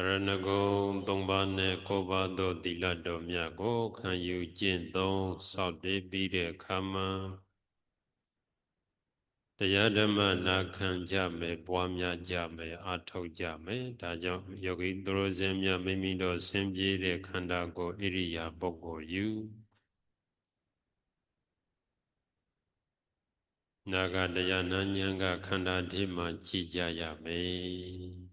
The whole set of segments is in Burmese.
တရဏဂုံ၃ပါးနဲ့၉ပါးသောသီလတော်မြတ်ကိုခံယူကျင့်သုံးစောင့်တည်ပြီးတဲ့အခါမှာတရားဓမ္မနာခံကြမယ်ပွားများကြမယ်အားထုတ်ကြမယ်ဒါကြောင့်ယောဂီသူတော်စင်များမိမိတို့ဆင်ပြေတဲ့ခန္ဓာကိုယ်ဣရိယာပုဂ္ဂိုလ်ယူနာဂတရားနာဉာဏ်ကခန္ဓာထိမှကြည်ကြရမယ်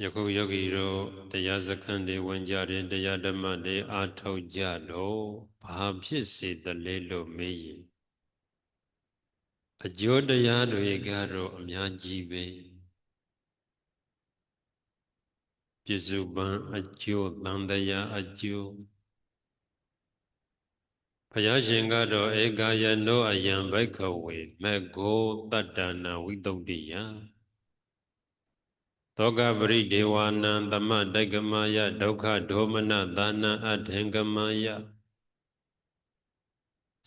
ယခုယောဂီတို့တရားစခန်းတွေဝင်ကြတယ်တရားဓမ္မတွေအားထုတ်ကြတော့ဘာဖြစ်စေတလဲလို့မေးရင်အကျိုးတရားတွေကတော့အများကြီးပဲပြစ္စုပန်အကျိုးတန်တရားအကျိုးဘုရားရှင်ကတော့ဧကယနောအယံဘိခဝေမေကိုတတ္တနာဝိတုဒ္ဓိယ သောကပရိဒေဝနံသမတိုက်ကမယဒုက္ခဒေါမနသာနံအထေကမယ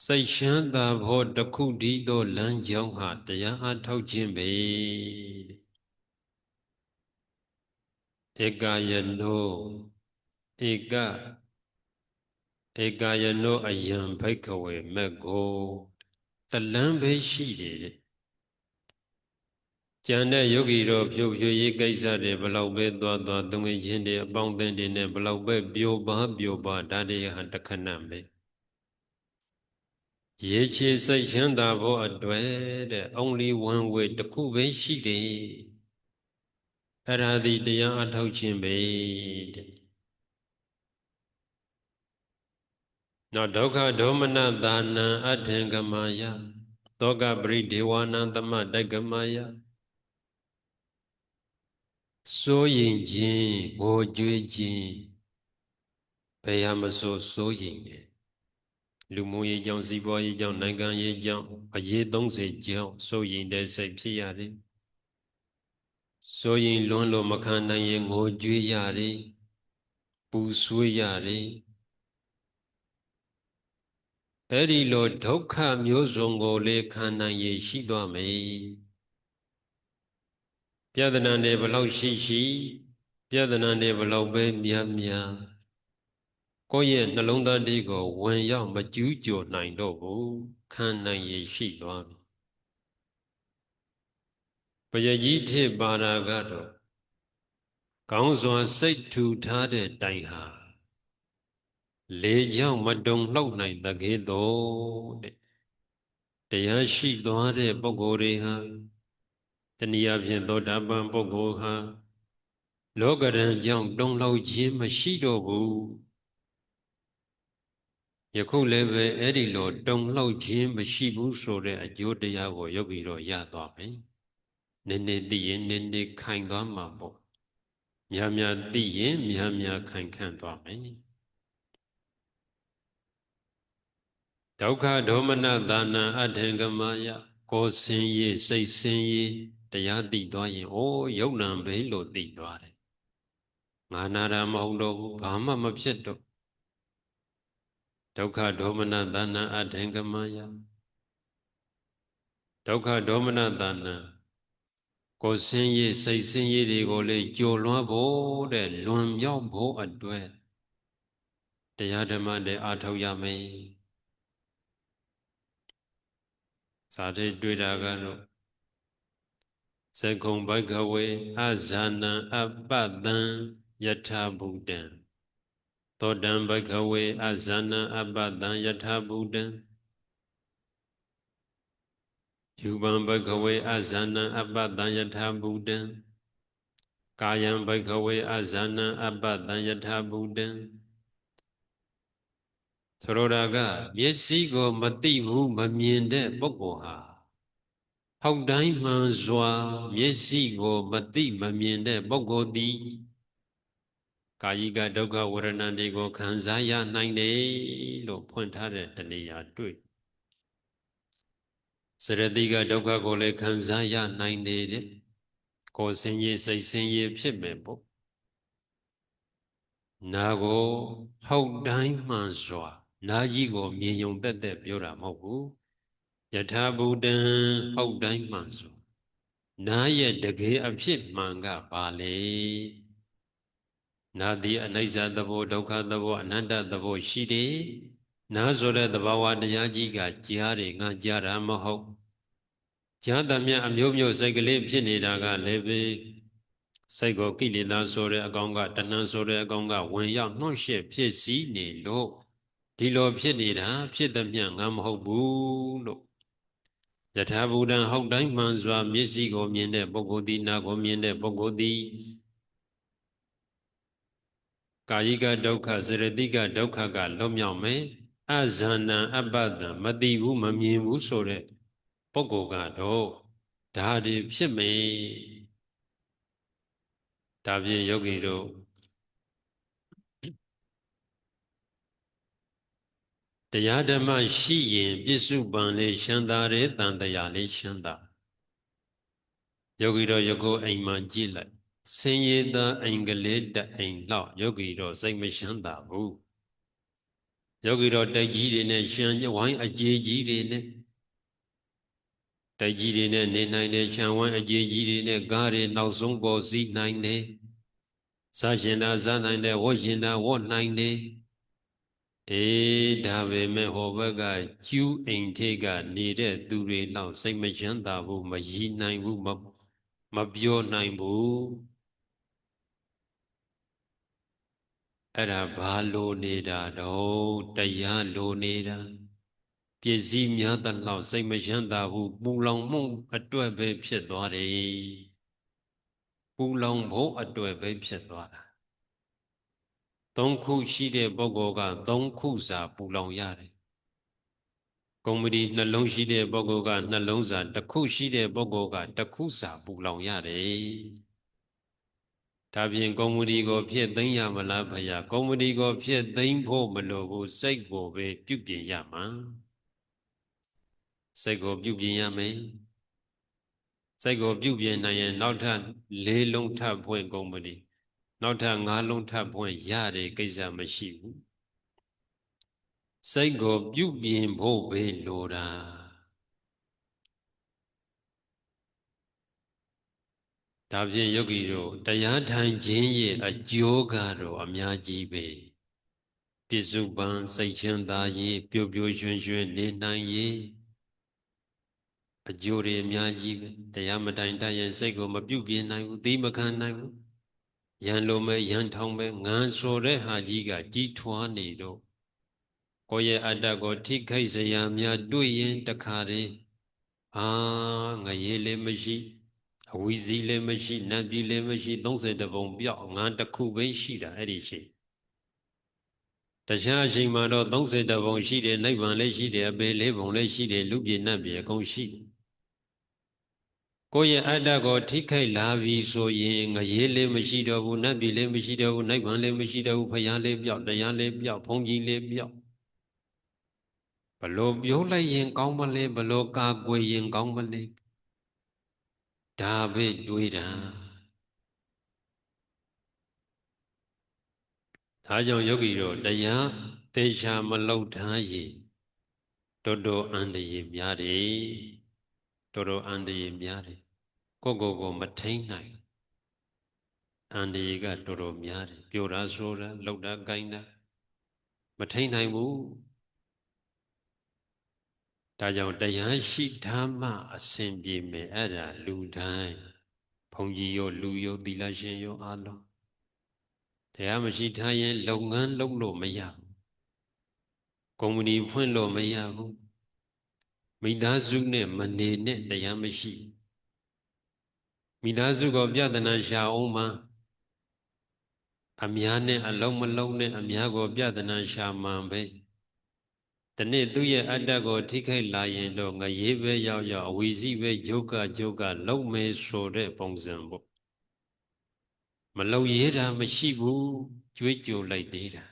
စိတ်ရှမ်းသာဖို့တခုတည်းသောလမ်းကြောင်းဟာတရားအထောက်ခြင်းပဲဧကယနောဧကဧကယနောအယံဘိကဝေမက်ကိုတလန်းပဲရှိတယ် ကျန်တဲ့ယောဂီတို့ဖြိုဖြိုရေးကိစ္စတွေဘလောက်ပဲသွားသွားသူငယ်ချင်းတွေအပေါင်းအသင်းတွေနဲ့ဘလောက်ပဲပြိုပါပြိုပါဒါတွေဟာတခဏပဲရေချေစိတ်ချမ်းသာဖို့အတွက်တဲ့ only one way တခုပဲရှိတယ်အဲ့ဒါဒီတရားအထောက်ခြင်းပဲတဲ့နောက်ဒုက္ခဒေါမနသာနံအထင်ကမာယသောကပရိဒေဝနံသမတိုက်ကမာယ စိုးရင်ခြင်းငိုကြွေးခြင်းဘယ်ဟာမဆိုစိုးရင်တယ်လူမှုရေးကြောင့်စီးပွားရေးကြောင့်နိုင်ငံရေးကြောင့်အရေး30ကြောင့်စိုးရင်တဲ့စိတ်ဖြစ်ရတယ်စိုးရင်လွန်းလို့မခံနိုင်ရင်ငိုကြွေးရတယ်ပူဆွေးရတယ်အဲ့ဒီလိုဒုက္ခမျိုးစုံကိုလေခံနိုင်ရရှိသွားမယ် ပြဿနာတွေဘလောက်ရှိရှိပြဿနာတွေဘလောက်ပဲများများကိုယ့်ရဲ့နှလုံးသားလေးကိုဝင်ရောက်မကျူးကျော်နိုင်တော့ဘူးခံနိုင်ရရှိသွားပြီပယကြီးထစ်ပါရာကတော့ကောင်းစွာစိတ်ထူထားတဲ့တိုင်ဟာလေကြောင့်မတုံလှုပ်နိုင်တကယ်တော့တဲ့တရားရှိသွားတဲ့ပုဂ္ဂိုလ်တွေဟာ တနည်းအားဖြင့်သောတာပန်ပုဂ္ဂိုလ်ဟာလောကရန်ကြောင့်တုံ့လောက်ခြင်းမရှိတော့ဘူးယခုလည်းပဲအဲ့ဒီလိုတုံ့လောက်ခြင်းမရှိဘူးဆိုတဲ့အကျိုးတရားကိုယောဂီတော့ရသွားပြီနည်းနည်းသိရင်နည်းနည်းခိုင်သွားမှာပေါ့များများသိရင်များများခိုင်ခန့်သွားမယ်ဒုက္ခဒေါမနသာနာအထင်ကမယကိုယ်ဆင်းရဲစိတ်ဆင်းရဲ တရားသိသွားရင်အိုးယုံနံပဲလို့သိသွားတယ်ငါနာတာမဟုတ်တော့ဘူးဘာမှမဖြစ်တော့ဒုက္ခဒေါမနသနာအထင်ကမယဒုက္ခဒေါမနသနာကိုဆင်းရဲစိတ်ဆင်းရဲတွေကိုလေကြိုလွှမ်းဖို့တဲ့လွန်မြောက်ဖို့အတွက်တရားဓမ္မတွေအားထုတ်ရမယ်ဇာတိတွေ့တာကတော့ သကုံဘဂဝေအဇာနံအပ္ပတံယထာဘုဒ္ဓံသောတံဘဂဝေအဇာနံအပ္ပတံယထာဘုဒ္ဓံယူပံဘဂဝေအဇာနံအပ္ပတံယထာဘုဒ္ဓံကာယံဘဂဝေအဇာနံအပ္ပတံယထာဘုဒ္ဓံဆိုလိုတာကမျက်စိကိုမသိဘူးမမြင်တဲ့ပုဂ္ဂိုလ်ဟာ ဟောက်တိုင်းမှန်စွာ မျက်စိကိုမသိမမြင်တဲ့ပုဂ္ဂိုလ်သည်ကာယိကဒုက္ခဝရဏတွေကိုခံစားရနိုင်တယ်လို့ဖွင့်ထားတဲ့တဏှာတွေ့စရတိကဒုက္ခကိုလည်းခံစားရနိုင်တယ်တဲ့ကိုယ်စင်ကြီးစိတ်စင်ကြီးဖြစ်မယ်ပေါ့နာကိုဟောက်တိုင်းမှန်စွာနာကြီးကိုမြင်ယုံတက်တက်ပြောတာမဟုတ်ဘူး ယထာဘူတံဟုတ်တိုင်းမှန်ဆိုနာရဲ့တကယ်အဖြစ်မှန်ကဘာလဲနာသည်အနိစ္စသဘောဒုက္ခသဘောအနတ္တသဘောရှိတယ်နာဆိုတဲ့သဘာဝတရားကြီးကကြားတယ်ငါကြားတာမဟုတ်ကြားသမျှအမျိုးမျိုးစိတ်ကလေးဖြစ်နေတာကလည်းပဲစိတ်ကိုကိလေသာဆိုတဲ့အကောင်ကတဏှာဆိုတဲ့အကောင်ကဝင်ရောက်နှောင့်ယှက်ဖြစ်စီနေလို့ဒီလိုဖြစ်နေတာဖြစ်သမျှငါမဟုတ်ဘူးလို့ ယထာဘူတံဟုတ်တိုင်းမှန်စွာမျက်စိကိုမြင်တဲ့ပုဂ္ဂိုလ်သည်နာကိုမြင်တဲ့ပုဂ္ဂိုလ်သည်ကာယိကဒုက္ခစရတိကဒုက္ခကလွတ်မြောက်မယ်အဇာနံအပ္ပတံမတိဘူးမမြင်ဘူးဆိုတဲ့ပုဂ္ဂိုလ်ကတော့ဒါတွေဖြစ်မယ်ဒါဖြင့်ယောဂီတို့ တရားဓမ္မရှိရင်ပြစ္စုပန်လေးရှမ်းသာတယ်တန်တရားလေးရှမ်းသာယောဂီတို့ယခုအိမ်မှာကြည့်လိုက်ဆင်းရဲသောအိမ်ကလေးတအိမ်လောက်ယောဂီတို့စိတ်မရှမ်းသာဘူးယောဂီတို့တိုက်ကြီးတွေနဲ့ရှမ်းဝိုင်းအကြေကြီးတွေနဲ့တိုက်ကြီးတွေနဲ့နေနိုင်တယ်ရှမ်းဝိုင်းအကြေကြီးတွေနဲ့ကားတွေနောက်ဆုံးပေါ်စီးနိုင်တယ်စားရှင်တာစားနိုင်တယ်ဝတ်ရှင်တာဝတ်နိုင်တယ် အေးဒါပဲမဲ့ဟောဘက်ကကျူးအိမ်ထိတ်ကနေတဲ့သူတွေလောက်စိတ်မချမ်းသာဘူးမရည်နိုင်ဘူးမမပြောနိုင်ဘူးအဲ့ဒါဘာလိုနေတာတော့တရားလိုနေတာပစ္စည်းများသလောက်စိတ်မချမ်းသာဘူးပူလောင်မှုအတွက်ပဲဖြစ်သွားတယ်ပူလောင်ဖို့အတွက်ပဲဖြစ်သွားတာ သုံးခုရှိတဲ့ပုဂ္ဂိုလ်ကသုံးခုစာပူလောင်ရတယ်ကုမ္ပဏီနှလုံးရှိတဲ့ပုဂ္ဂိုလ်ကနှလုံးစာတစ်ခုရှိတဲ့ပုဂ္ဂိုလ်ကတစ်ခုစာပူလောင်ရတယ်ဒါပြင်ကုမ္ပဏီကိုဖြစ်သိမ်းရမလားဖယားကုမ္ပဏီကိုဖြစ်သိမ်းဖို့မလိုဘူးစိတ်ကိုပဲပြုပြင်ရမှာစိတ်ကိုပြုပြင်ရမယ်စိတ်ကိုပြုပြင်နိုင်ရင်နောက်ထပ်လေးလုံးထပ်ဖွင့်ကုမ္ပဏီ နောက်ထပ်ငါးလုံးထပ်ဖွင့်ရတဲ့ကိစ္စမရှိဘူးစိတ်ကိုပြုပြင်ဖို့ပဲလိုတာဒါဖြင့်ယောဂီတို့တရားထိုင်ခြင်းရဲ့အကျိုးကတော့အများကြီးပဲပြစ္စုပန်စိတ်ချမ်းသာရေးပျော်ပျော်ရွှင်ရွှင်နေနိုင်ရေးအကျိုးတွေအများကြီးပဲတရားမတိုင်တတ်ရင်စိတ်ကိုမပြုတ်ပြင်းနိုင်ဘူးသိမခံနိုင်ဘူး ရန်လိုမဲ့ရန်ထောင်မဲ့ငန်းဆိုတဲ့ဟာကြီးကကြီးထွားနေတော့ကိုယ့်ရဲ့အတ္တကိုထိခိုက်စရာများတွေ့ရင်တခါတည်းအာငရေလည်းမရှိအဝီစီလည်းမရှိနတ်ပြည်လည်းမရှိ30တပုံပြောက်ငန်းတစ်ခုပဲရှိတာအဲ့ဒီရှိတခြားအချိန်မှာတော့30တပုံရှိတယ်နိဗ္ဗာန်လည်းရှိတယ်အပေလေးပုံလည်းရှိတယ်လူပြည်နတ်ပြည်အကုန်ရှိတယ် ကိုယ့်ရဲ့အတ္တကိုထိခိုက်လာပြီဆိုရင်ငရေလေးမရှိတော့ဘူးနတ်ပြည်လေးမရှိတော့ဘူးနိဗ္ဗာန်လေးမရှိတော့ဘူးဖရာလေးပြောက်တရားလေးပြောက်ဘုန်းကြီးလေးပြောက်ဘလို့ပြောလိုက်ရင်ကောင်းမလဲဘလို့ကာကွယ်ရင်ကောင်းမလဲဒါပဲတွေးတာဒါကြောင့်ယောဂီတို့တရားသေချာမလောက်ထားရင်တော်တော်အန္တရာယ်များတယ်တော်တော်အန္တရာယ်များတယ် ကိုကိုကိုမထိန်နိုင်အန္တရာယ်ကတော်တော်များတယ်ပြိုတာဆိုတာလောက်တာကိုင်းတာမထိန်နိုင်ဘူးဒါကြောင့်တရားရှိဓမ္မအစဉ်ပြေမယ်အဲ့ဒါလူတိုင်းဘုံကြီးရောလူရောသီလရှင်ရောအားလုံးတရားမရှိထားရင်လုပ်ငန်းလုပ်လို့မရဘူးကုမ္ပဏီဖွင့်လို့မရဘူးမိသားစုနဲ့မနေနဲ့တရားမရှိဘူး မိသားစုကိုပြဒနာရှာအောင်မှာအများနဲ့အလုံးမလုံးနဲ့အများကိုပြဒနာရှာမှန်ပဲတနေ့သူ့ရဲ့အတ္တကိုထိခိုက်လာရင်တော့ငရေပဲရောက်ရောက်အဝီစီပဲဂျုတ်ကဂျုတ်ကလုံးမဲဆိုတဲ့ပုံစံပေါ့မလုံရဲတာမရှိဘူးကြွေးကြိုလိုက်သေးတာ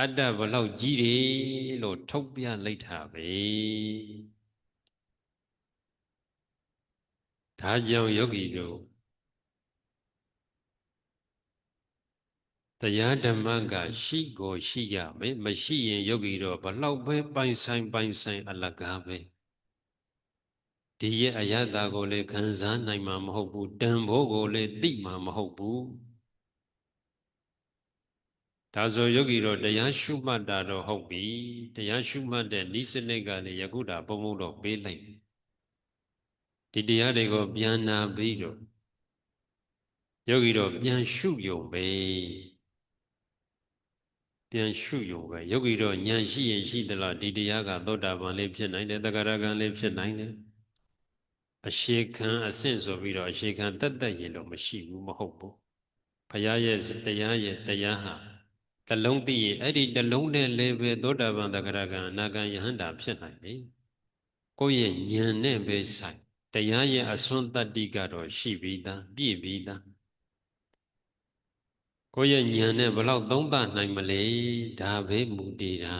အတ္တဘလောက်ကြီးတယ်လို့ထုတ်ပြလိုက်တာပဲ ဒါကြောင့်ယောဂီတို့တရားဓမ္မကရှိကိုရှိရမယ်မရှိရင်ယောဂီတို့ဘလောက်ပဲပိုင်ဆိုင်ပိုင်ဆိုင်အလကားပဲတဒီရဲ့အယတ္တကိုလည်းခံစားနိုင်မှာမဟုတ်ဘူးတန်ဖိုးကိုလည်းသိမှာမဟုတ်ဘူးဒါဆိုယောဂီတော့တရားရှုမှတ်တာတော့ဟုတ်ပြီတရားရှုမှတ်တဲ့ဤစနစ်ကလည်းယခုတာပုံမှုတော့ပေးလိုက် ဒီတရားတွေကိုပြန်နာပြီးတော့ယောဂီတော့ပြန်ရှုယုံပဲပြန်ရှုယုံပဲယောဂီတော့ဉာဏ်ရှိရင်ရှိသလားဒီတရားကသောတာပန်လေးဖြစ်နိုင်တယ်တဂရကံလေးဖြစ်နိုင်တယ်အရှိခံအဆင့်ဆိုပြီးတော့အရှိခံတက်တက်ရင်တော့မရှိဘူးမဟုတ်ဘူးဘုရားရဲ့တရားရဲ့တရားဟာတလုံးသိရင်အဲ့ဒီတလုံးနဲ့လည်းပဲသောတာပန်တဂရကံအနာကံယဟန္တာဖြစ်နိုင်ပြီကိုယ့်ရဲ့ဉာဏ်နဲ့ပဲဆိုင် တရားရဲ့အစွမ်းတတ္တိကတော့ရှိပြီးသားပြည့်ပြီးသားကိုယ့်ရဲ့ဉာဏ်နဲ့ဘလောက်သုံးသနိုင်မလဲဒါပဲမူတည်တာ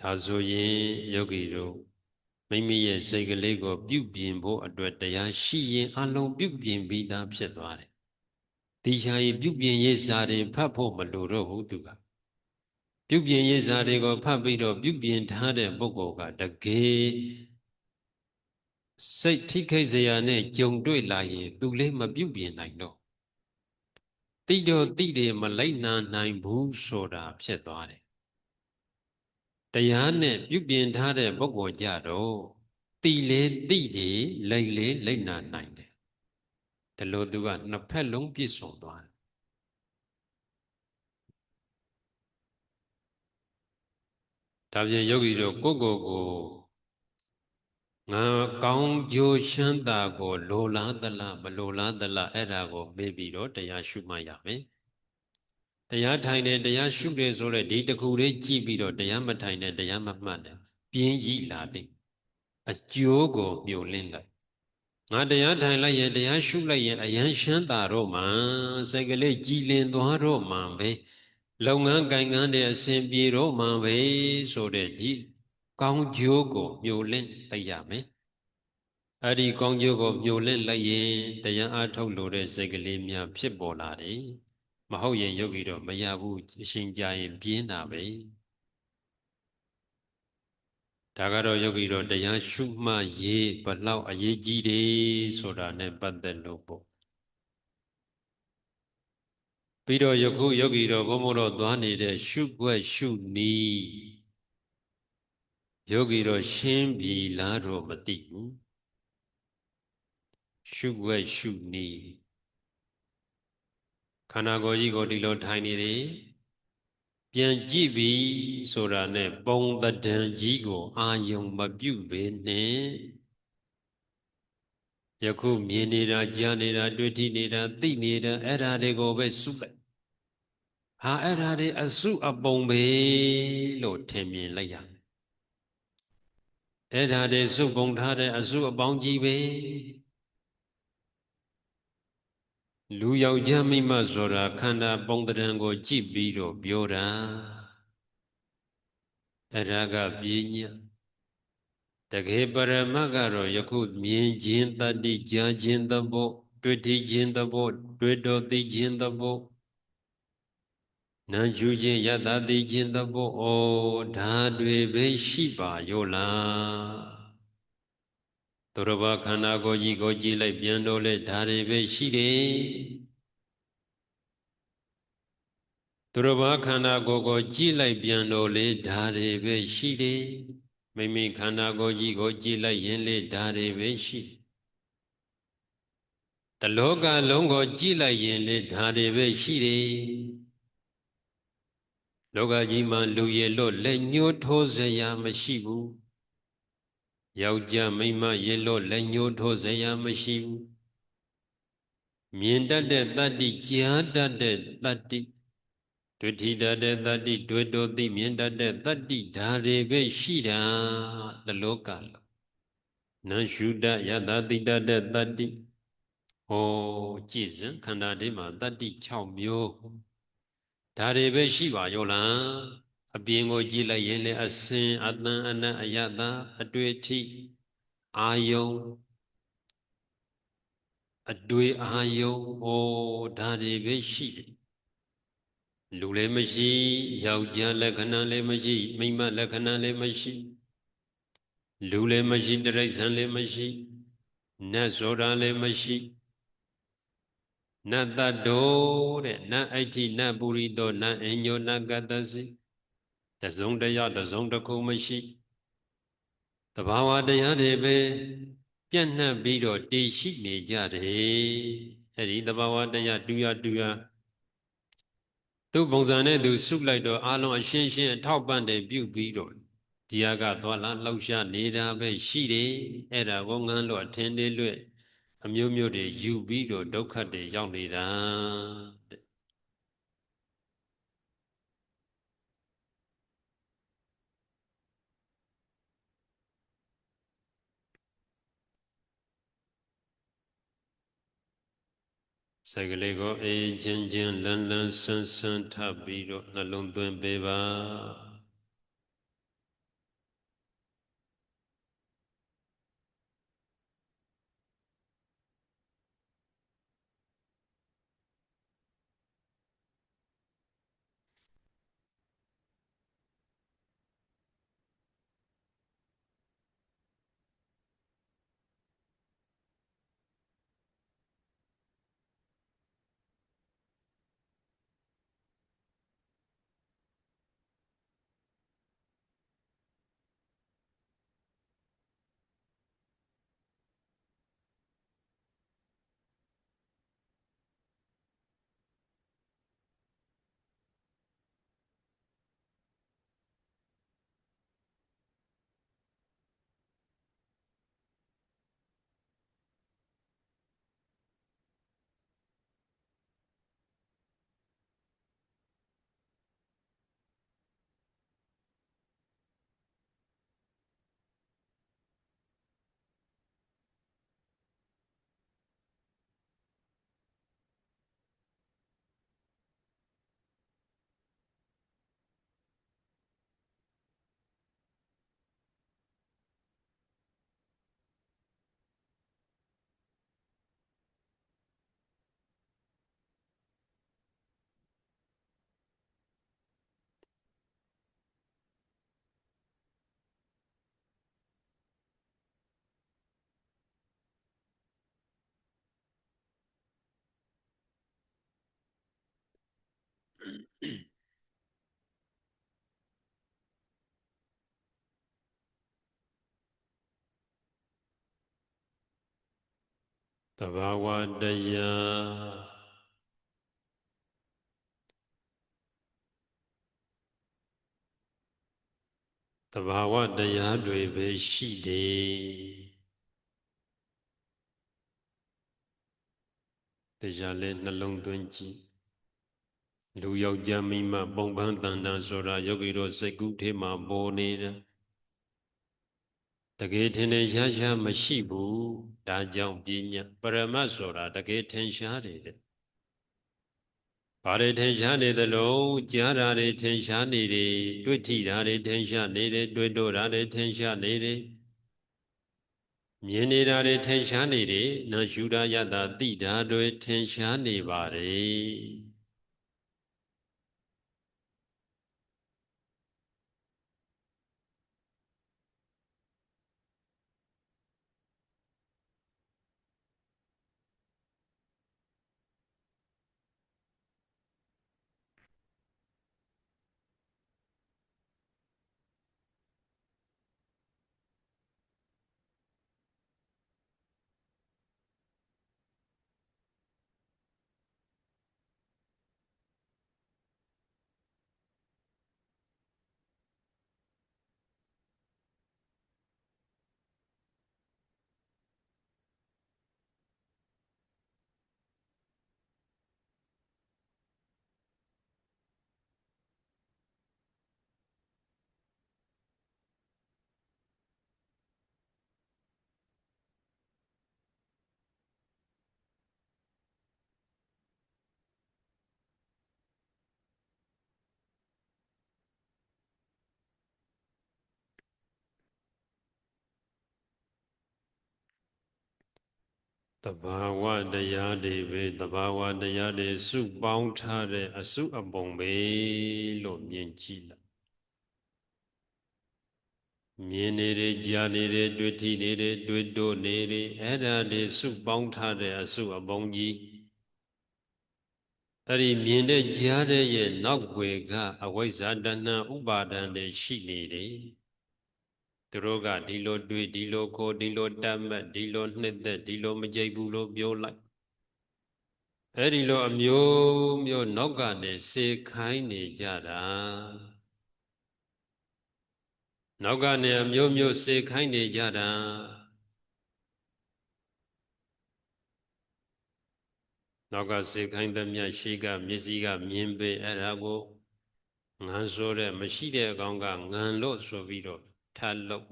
ဒါဆိုရင်ယောဂီတို့မိမိရဲ့စိတ်ကလေးကို ပြုပြင်ဖို့အတွက်တရားရှိရင်အလုံးပြုပြင်ပြီးသားဖြစ်သွားတယ်။ဒီရှာရင်ပြုပြင်ရေးစာတွေဖတ်ဖို့မလိုတော့ဘူးသူက ပြုပြင်ရေးစာတွေကိုဖတ်ပြီးတော့ပြုပြင်ထားတဲ့ပုဂ္ဂိုလ်ကတကယ်စိတ်ထိခိုက်စရာနဲ့ကြုံတွေ့လာရင်သူလေးမပြုပြင်နိုင်တော့တိတော့တိတယ်မလိုက်နာနိုင်ဘူးဆိုတာဖြစ်သွားတယ်တရားနဲ့ပြုပြင်ထားတဲ့ပုဂ္ဂိုလ်ကြတော့တိလေတိတယ်လိုက်လေလိုက်နာနိုင်တယ်ဒီလိုသူကနှစ်ဖက်လုံးပြည့်စုံသွားတယ် ဒါပြင်ယောဂီတို့ကိုယ့်ကိုယ်ကိုငါကောင်းကျိုးချမ်းသာကိုလိုလားသလားမလိုလားသလားအဲ့ဒါကိုမေးပြီးတော့တရားရှုမှတ်ရမယ်တရားထိုင်တယ်တရားရှုတယ်ဆိုတော့ဒီတခုလေးကြည့်ပြီးတော့တရားမထိုင်နဲ့တရားမမှတ်နဲ့ပြင်းကြီးလာတယ်အကျိုးကိုမြုပ်လင်းလိုက်ငါတရားထိုင်လိုက်ရင်တရားရှုလိုက်ရင်အယံရှမ်းသာတော့မှစိတ်ကလေးကြည်လင်သွားတော့မှပဲ လုပ်ငန်းကံကန်းတဲ့အစဉ်ပြေတော့မှပဲဆိုတဲ့ဒီကောင်းကျိုးကိုမြုပ်လင်းလိုက်ရမယ်အဲ့ဒီကောင်းကျိုးကိုမြုပ်လင်းလိုက်ရင်တရားအားထုတ်လို့တဲ့စိတ်ကလေးများဖြစ်ပေါ်လာတယ်မဟုတ်ရင်ယောဂီတော့မရဘူးအရှင်ကြရင်ပြင်းတာပဲဒါကတော့ယောဂီတော့တရားရှုမှတ်ရေးဘလောက်အရေးကြီးတယ်ဆိုတာ ਨੇ ပတ်သက်လို့ပေါ့ ပြီးတော့ယခုယောဂီတော်ဘုံဘုံတော်သွားနေတဲ့ရှုွက်ရှုနီးယောဂီတော်ရှင်းပြီလားတော့မသိဘူးရှုွက်ရှုနီးခန္ဓာကိုယ်ကြီးကိုဒီလိုထိုင်နေတယ်ပြန်ကြည့်ပြီဆိုတာနဲ့ပုံတဒံကြီးကိုအာယုံမပြုတ်ပဲနဲ့ ယခုမြင်နေတာကြားနေတာတွေ့ထိနေတာသိနေတာအဲ့ဓာတွေကိုပဲစုလိုက်ဟာအဲ့ဓာတွေအစုအပုံပဲလို့ထင်မြင်လိုက်ရအဲ့ဓာတွေစုပုံထားတဲ့အစုအပေါင်းကြီးပဲလူယောက်ျားမိမဆိုတာခန္ဓာပုံတံကို ကြည့်ပြီးတော့ပြောတာအဲ့ဒါကပညာ တကယ်ပရမတ်ကတော့ယခုမြင်ခြင်းတတ္တိကြားခြင်းသဘောတွေ့ထိခြင်းသဘောတွေ့တော်သိခြင်းသဘောနာယူခြင်းယတ္တသိခြင်းသဘောဩဒါတွေပဲရှိပါရောလားသူတော်ဘာခန္ဓာကိုယ်ကြီးကိုကြည့်လိုက်ပြန်တော့လေဒါတွေပဲရှိတယ်သူတော်ဘာခန္ဓာကိုယ်ကိုကြည့်လိုက်ပြန်တော့လေဒါတွေပဲရှိတယ် မိမိခန္ဓာကိုယ်ကြီးကိုကြည့်လိုက်ရင်လေဒါတွေပဲရှိတလောကလုံးကိုကြည့်လိုက်ရင်လေဒါတွေပဲရှိတယ်လောကကြီးမှာလူရည်လို့လက်ညှိုးထိုးစရာမရှိဘူးယောက်ျားမိန်းမရေလို့လက်ညှိုးထိုးစရာမရှိဘူးမြင်တတ်တဲ့တတ္တိကြားတတ်တဲ့တတ္တိ တွေ့ထိတတ်တဲ့တတ္တိတွေ့တော်သိမြင်တတ်တဲ့တတ္တိဓာတွေပဲရှိတာတလောကလုံးနံရှုတယတတိတတ်တဲ့တတ္တိဟောကြည်စံခန္ဓာတွေမှာတတ္တိ6မျိုးဒါတွေပဲရှိပါရောလားအပြင်ကိုကြည့်လိုက်ရင်လည်းအစင်အတန်အနတ်အယတာအတွေ့အထိအာယုံအတွေ့အာယုံဟောဒါတွေပဲရှိတယ် လူလည်းမရှိယောက်ျားလက္ခဏာလည်းမရှိမိန်းမလက္ခဏာလည်းမရှိလူလည်းမရှိတရိစ္ဆာန်လည်းမရှိနတ်ဆိုတာလည်းမရှိနတ်တတောတဲ့နတ်အိဋ္ဌိနတ်ပုရိသောနတ်အညောနတ်ကတ္တစီတစုံတရတစုံတစ်ခုမရှိတဘာဝတရားတွေပဲပြန့်နှံ့ပြီးတော့တည်ရှိနေကြတယ်အဲ့ဒီတဘာဝတရားတူရတူရ သူ့ပုံစံနဲ့သူစုလိုက်တော့အလုံးအရှင်းရှင်းအထောက်ပံ့တယ်ပြုပြီးတော့ဒီဟာကသွာလာလှောက်ရှားနေတာပဲရှိတယ်အဲ့ဒါကိုငန်းလို့အထင်သေးလွဲ့အမျိုးမျိုးတွေယူပြီးတော့ဒုက္ခတွေရောက်နေတာတဲ့ စိတ်ကလေးကိုအေးချင်းချင်းလန်းလန်းဆန်းဆန်းထပ်ပြီးတော့နှလုံးသွင်းပေးပါတ ဘာဝတရားတဘာဝတရားတွေပဲရှိတယ်တရားလဲနှလုံးသွင်းကြည့်လူယောက်ျားမိန်းမပုံပန်းတန်တန်ဆိုတာယောဂီတို့စိတ်ကူးထဲမှာပေါ်နေတာ တကယ်ထင်တယ်ရရမရှိဘူးဒါကြောင့်ပညာပရမတ်ဆိုတာတကယ်ထင်ရှားတယ်တဲ့ဘာတွေထင်ရှားနေသလုံးကြားတာတွေထင်ရှားနေတယ်တွေ့ထိတာတွေထင်ရှားနေတယ်တွေ့တော့တာတွေထင်ရှားနေတယ်မြင်နေတာတွေထင်ရှားနေတယ်နာရှုတာယတာသိတာတွေထင်ရှားနေပါတယ် တဘာဝတရားတွေပဲတဘာဝတရားတွေစုပေါင်းထားတဲ့အစုအပုံပဲလို့မြင်ကြည့်လိုက်မြင်နေတယ်ကြားနေတယ်တွေ့ထိနေတယ်တွေ့တို့နေတယ်အဲ့ဒါတွေစုပေါင်းထားတဲ့အစုအပုံကြီးအဲ့ဒီမြင်တဲ့ကြားတဲ့ရဲ့နောက်ွယ်ကအဝိဇ္ဇာတဏ္ဏဥပါဒံတွေရှိနေတယ် သူတို့ကဒီလိုတွေ့ဒီလိုကိုဒီလိုတတ်မှတ်ဒီလိုနှစ်သက်ဒီလိုမကြိတ်ဘူးလို့ပြောလိုက်အဲ့ဒီလိုအမျိုးမျိုးနောက်ကနေစေခိုင်းနေကြတာနောက်ကနေအမျိုးမျိုးစေခိုင်းနေကြတာနောက်ကစေခိုင်းသမျှရှိကမျက်စိကမြင်ပေအဲ့ဒါကိုငန်းဆိုတဲ့မရှိတဲ့အကောင်ကငန်းလို့ဆိုပြီးတော့ ထလို့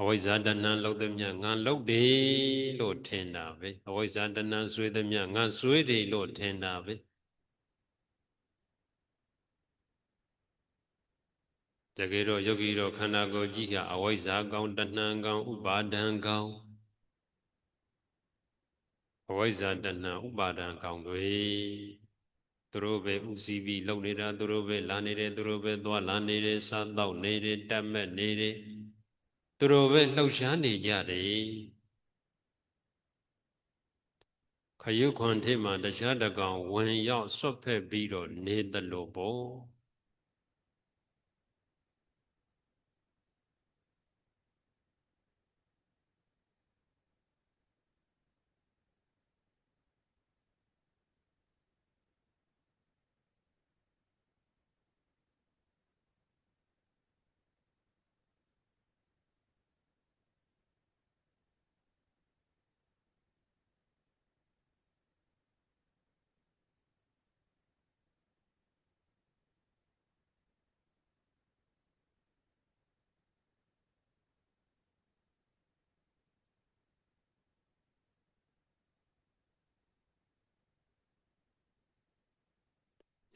အဝိဇ္ဇာတဏ္ဏလောက်သည်မြငါလောက်တယ်လို့ထင်တာပဲအဝိဇ္ဇာတဏ္ဏဆွေးသည်မြငါဆွေးတယ်လို့ထင်တာပဲတကယ်တော့ယောဂီတော်ခန္ဓာကိုယ်ကြီးဟာအဝိဇ္ဇာကောင်တဏှံကောင်ဥပါဒံကောင်အဝိဇ္ဇာတဏှံဥပါဒံကောင်တွေ သူတို့ပဲဥစည်းပြီးလုပ်နေတာသူတို့ပဲလာနေတယ်သူတို့ပဲသွားလာနေတယ်စားတော့နေတယ်တက်မဲ့နေတယ်သူတို့ပဲလှုပ်ရှားနေကြတယ်ခရုခွန်ထိမှတခြားတကောင်ဝင်ရောက်ဆွတ်ဖက်ပြီးတော့နေသလိုပေါ့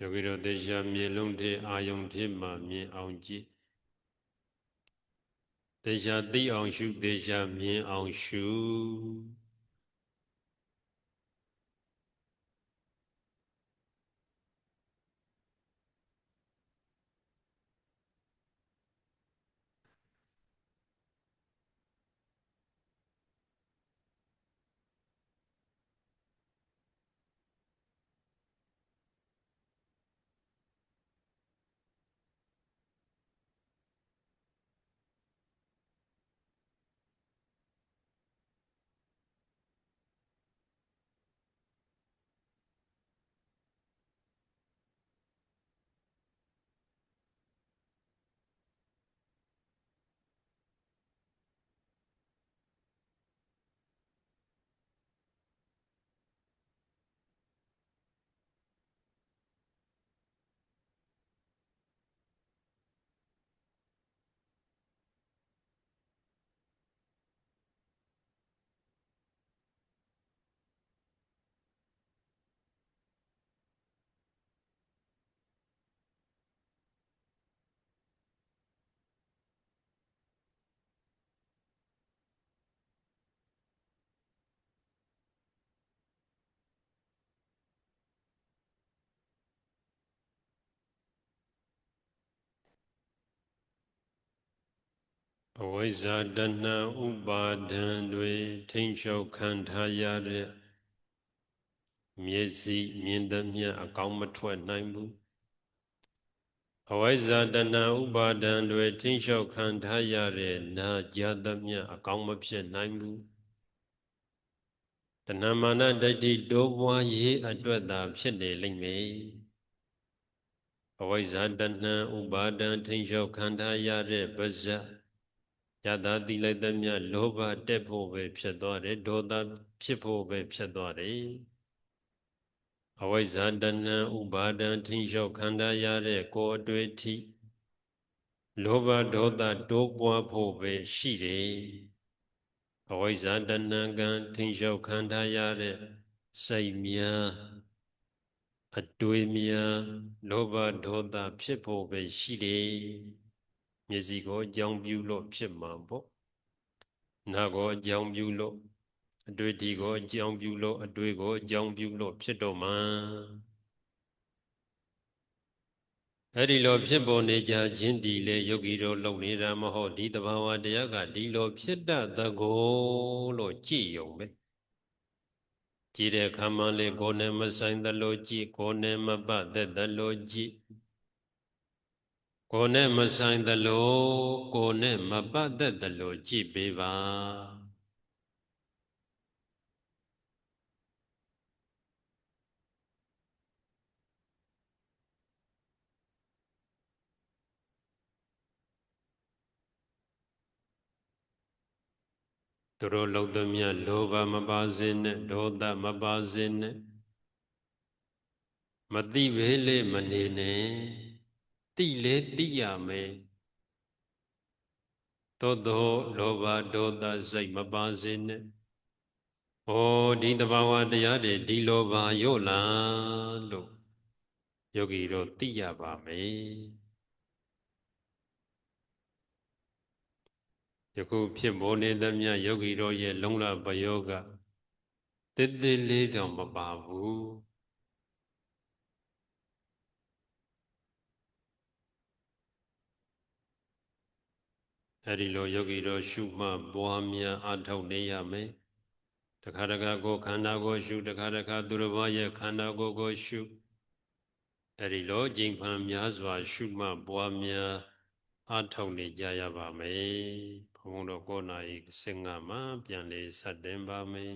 ယောဂီတို့သေချာမြေလုံးထဲအာယုံထဲမှာမြင်အောင်ကြည့်သေချာသိအောင်ရှုသေချာမြင်အောင်ရှု အဝိဇ္ဇာတဏှဥပါဒံတွေထိမ့်လျှောက်ခံထားရတဲ့မျက်စိမြင်သမျှအကောင်းမထွက်နိုင်ဘူးအဝိဇ္ဇာတဏှဥပါဒံတွေထိမ့်လျှောက်ခံထားရတဲ့နာကြားသမျှအကောင်းမဖြစ်နိုင်ဘူးတဏမာနဒိဋ္ဌိတိုးပွားရေးအတွက်သာဖြစ်နေလိမ့်မယ်အဝိဇ္ဇာတဏှဥပါဒံထိမ့်လျှောက်ခံထားရတဲ့ပါဇာ ယတာတိလိုက်သမျှလောဘတက်ဖို့ပဲဖြစ်သွားတယ်ဒေါသဖြစ်ဖို့ပဲဖြစ်သွားတယ်အဝိဇ္ဇာတဏံဥပါဒံထင်းလျှောက်ခန္ဓာရတဲ့ကိုယ်အတွေ့အထိလောဘဒေါသတိုးပွားဖို့ပဲရှိတယ်အဝိဇ္ဇာတဏံကံထင်းလျှောက်ခန္ဓာရတဲ့စိတ်များအတွေ့များလောဘဒေါသဖြစ်ဖို့ပဲရှိတယ် မျက်စိကိုအကြောင်းပြုလို့ဖြစ်မှာပေါ့နာကိုအကြောင်းပြုလို့အတွေ့ဒီကိုအကြောင်းပြုလို့အတွေ့ကိုအကြောင်းပြုလို့ဖြစ်တော့မှအဲ့ဒီလိုဖြစ်ပေါ်နေကြခြင်းဒီလေယောဂီတို့လုံနေတာမဟုတ်ဒီတဘာဝတရားကဒီလိုဖြစ်တတ်သကိုလို့ကြည်ယုံပဲကြည်တဲ့ခါမှလေကိုယ်နဲ့မဆိုင်သလိုကြည်ကိုယ်နဲ့မပတ်သက်သလိုကြည် ကိုယ်နဲ့မဆိုင်သလိုကိုယ်နဲ့မပတ်သက်သလိုကြည်ပေးပါသူတို့လုံသမျှလောဘမပါစေနဲ့ဒေါသမပါစေနဲ့မတိပဲလေမနေနဲ့ တိလေတိရမယ်သို့သောလောဘဒေါသစိတ်မပါစေနဲ့ဩဒီတဘာဝတရားတွေဒီလောဘရော့လာလို့ယောဂီတို့သိရပါမယ်ယခုဖြစ်ပေါ်နေသမျှယောဂီတို့ရဲ့လုံလပယောကတည်တည်လေးတော့မပါဘူး အဲဒီလိုယောဂီတို့ရှုမှတ်ပွားများအထောက်နေရမယ်တခါတခါကိုခန္ဓာကိုရှုတခါတခါသူတစ်ပါးရဲ့ခန္ဓာကိုယ်ကိုရှုအဲဒီလိုကျင့်ဖန်များစွာ ရှုမှတ်ပွားများအထောက်နေကြရပါမယ်ဘုန်းတော်9နာရီ15မှာပြန်လေးဆက်တင်ပါမယ်